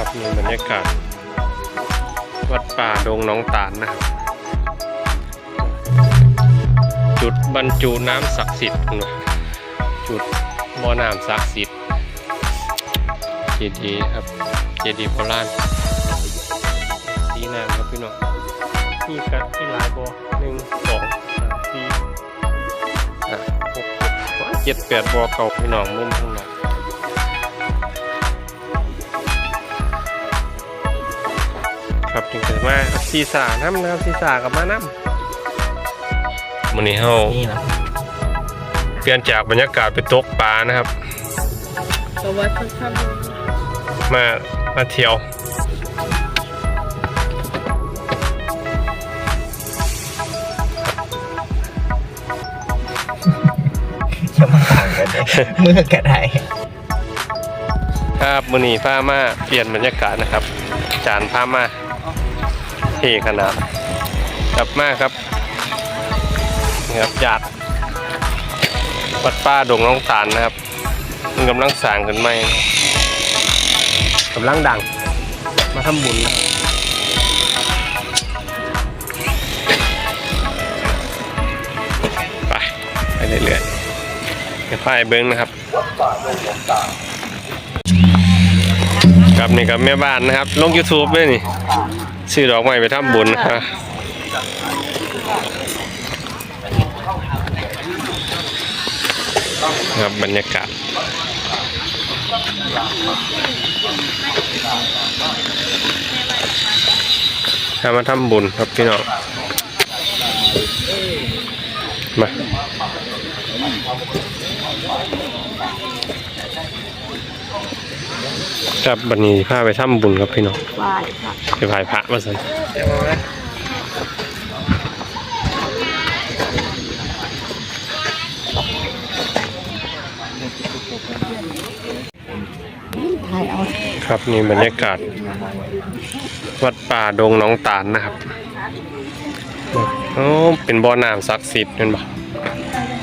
ครับนี่บรรยากาศ วัดป่าดงน้องตาลนะครับจุดบรรจุน้ำศักดิ์สิทธิ์จุดบ่อน้ำศักดิ์สิทธิ์เจดีย์ครับเจดีย์โบราณสีน้ำครับพี่น้องมีกัดที่หลายบ่อหนึ่งสองสามสี่ห้าหกเจ็ดแปดบ่อเก่าพี่น้องมุมข้าง ครับถึงจะมาครับซีสาน้ำนะครับซีสากับมาน้ำวันนี้เฮานี่นะเปลี่ยนจากบรรยากาศไปตกปลานะครับก็วัดพระธรรมมามาเที่ยวจะมาต่างกันเลยเมื่อกระไดครับวันนี้พามาเปลี่ยนบรรยากาศนะครับ จานพามา เท่ขนาดกลับมาครับนี่ครับญาติวัดป้าดงน้องตาลนะครับมันกำลังสร้างขึ้นใหม่นะครับกำลังดัง มาทำบุญนะครับไปไปเรื่อยๆเดี๋ยวพายเบิ้งนะครับ ครับนี่ครับแม่บ้านนะครับ ลง YouTube ด้วยนี่ซื้อดอกไม้ไปทำบุญนะครับครับบรรยากาศถ้ามาทำบุญครับพี่น้องมา ครับวันนี้พาไปทำบุญครับพี่น้องไหว้พระไปไหว้พระมาสันเดี๋ยวมาไหมถ่ายเอาครับนี่บรรยากาศ วัดป่าดงหน้องตาลนะครับโอ้เป็นบ่อน้ำศักดิ์สิทธิ์นั่นบ่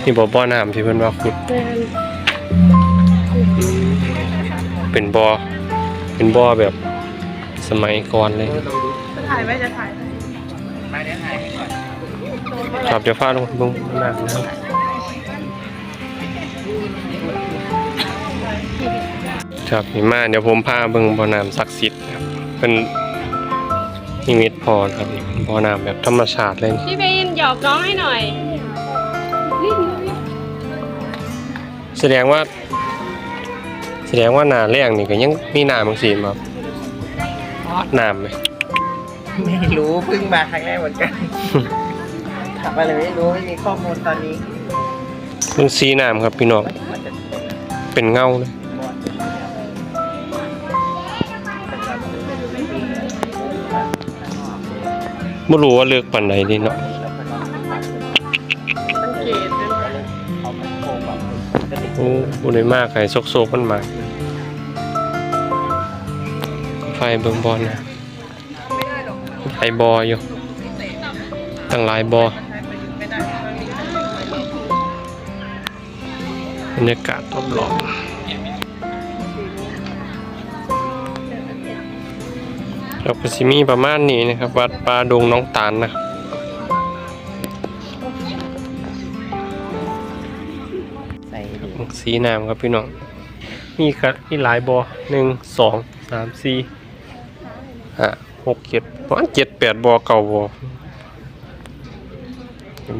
นี่บ่บ่อน้ำที่เพิ่นว่าขุดเป็นเป็นบ่อ เป็นบ่อแบบสมัยก่อนเลย ถ่ายไว้จะถ่ายมาเดี๋ยวถ่ายให้ก่อนครับเดี๋ยวพาลงลงน้ำนะครับครับนี่มาเดี๋ยวผมพาเบิ่งบ่อน้ำศักดิ์สิทธิ์ครับเป็นนิมิตพรครับนี่เป็นบ่อน้ำแบบธรรมชาติเลย พี่บินหยอกน้องให้หน่อยนี่แสดงว่า แสดงว่าหนาแรงนี่ก็ยังมีน้ำบางสีมาน้ำไหมไม่รู้เพิ่งมาครั้งแรกเหมือนกันถามอะไรไม่รู้ไม่มีข้อมูลตอนนี้เบิ่งสีน้ำครับพี่น้องมันจะเป็นเงาเลยบอดไม่รู้ว่าเลือกปันไหนดีเนาะ โอ้บุญมากใครซกโซกมันมาไฟเบิ่งบอลนะไฟบออยู่ตั้งหลายบอบรรยากาศรอบๆครับก็สิมีประมาณนี้นะครับ วัดป่าดงน้องตาลนะครับ ส่ดีสีน้ำครับพี่น้องมีกระมีหลายบอหนึ่งสองสามสี่ห้าหกเจ็ดประมาณเจ็ดแปดบอเก่าบอ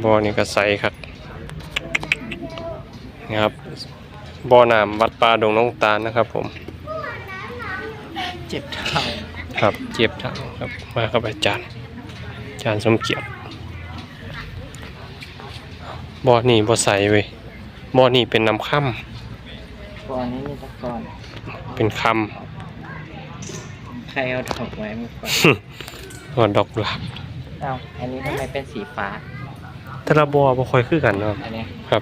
บอนี่ก็ใสครับนะครับบอน้ำวัดป่าดงน้องตาลนะครับ ผม เจ็บเท้าครับเจ็บทางครับมาครับอาจารย์อาจารย์สมเกียรติบอนี่บอใสเว้ย บอนี่เป็นน้ำค่ก่อนนี้มีตะกอนำเป็นคำใครเอาดอกไม้มาก่อนว่าดอกกุหลาบเอ้าอันนี้ทำไมเป็นสีฟ้าแต่ละบัวบ่ค่อยคือกันเนาะอันเนี้ยครับ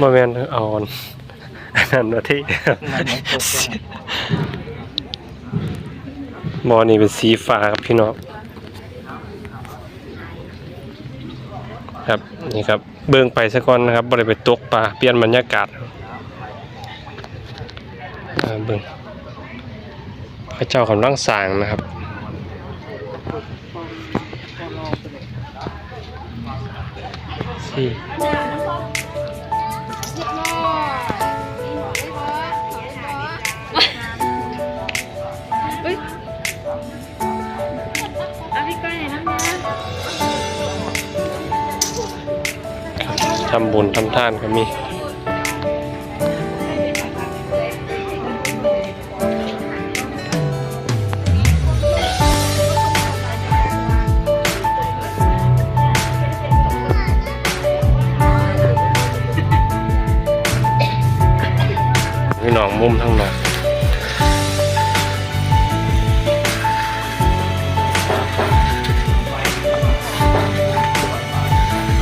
บ่แม่นเอาอันอันนั้นว่าที่มันไม่ครบใช่ไหมบ่อนี่เป็นสีฟ้าครับพี่น้อง ครับนี่ครับเบิ่งไปสักก่อนนะครับบริเวณตกปลาเปลี่ยนบรรยากาศาเบิ่งพระเจ้ากำลังสร้างนะครับสี่ ทำบุญทำทานก็มีพี่น้องมุมทั้งนอง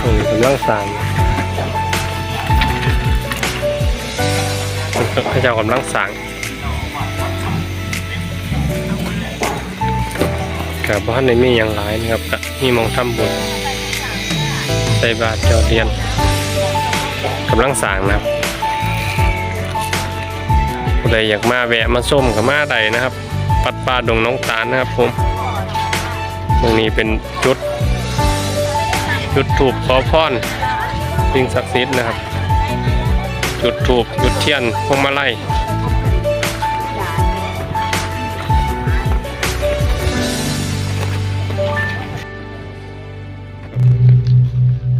ตรงนี้กำลังสร้าง พระเจ้ากำลังสร้างกับบ้านในมีอย่างหลายนะครับก็มีมองทำบุญใส่บาตรเจอเรียนกำลังสางนะครับผู้ใดอยากมาแวะมาส้มกับมาใดนะครับ ปัดป่าดงน้องตาลนะครับผมตรงนี้เป็นจุดจุดถูกขอพรสิ่งศักดิ์สิทธิ์นะครับ จุดถูกจุดเทียนพวงมาลัย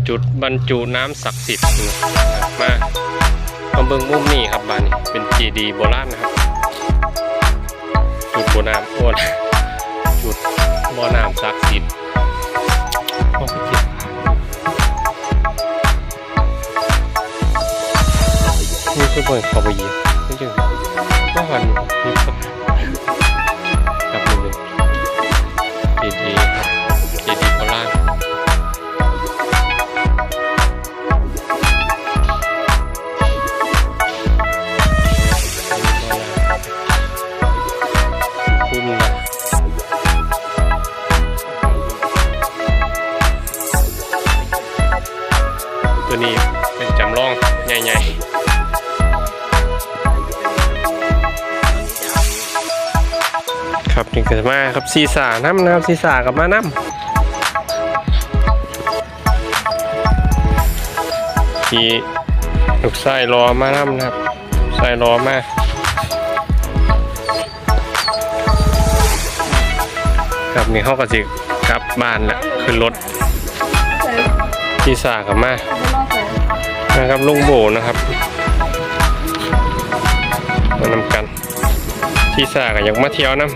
จุดบรรจุน้ำศักดิ์สิทธิ์มามาเบิ่งมุมนี้ครับบ้านนี้เป็นจีดีโบราณนะครับ จุดโบน้ำโอนจุดบ่อน้ำศักดิ์สิทธิ์ นี่คือเปิดเข้าไปยียบนี่จึงก็หันยู่ครับครับนี่เป็นจีดีครับจีดีโบราณคุ้มนะตัวนี้เป็นจำลองใหญ่ๆ ครับนี่ก็จะมาครับซีสาน้ำนะครับซีสากับมาน้ำที่ลูกไส้รอมาน้ำนะครับไส้รอมาครับนี่เขาก็สิกลับบ้านแล้วขึ้นรถที่สากับมานะครับลุงโบนะครับมานำกัน ที่สาก็อยากมาเที่ยวนะ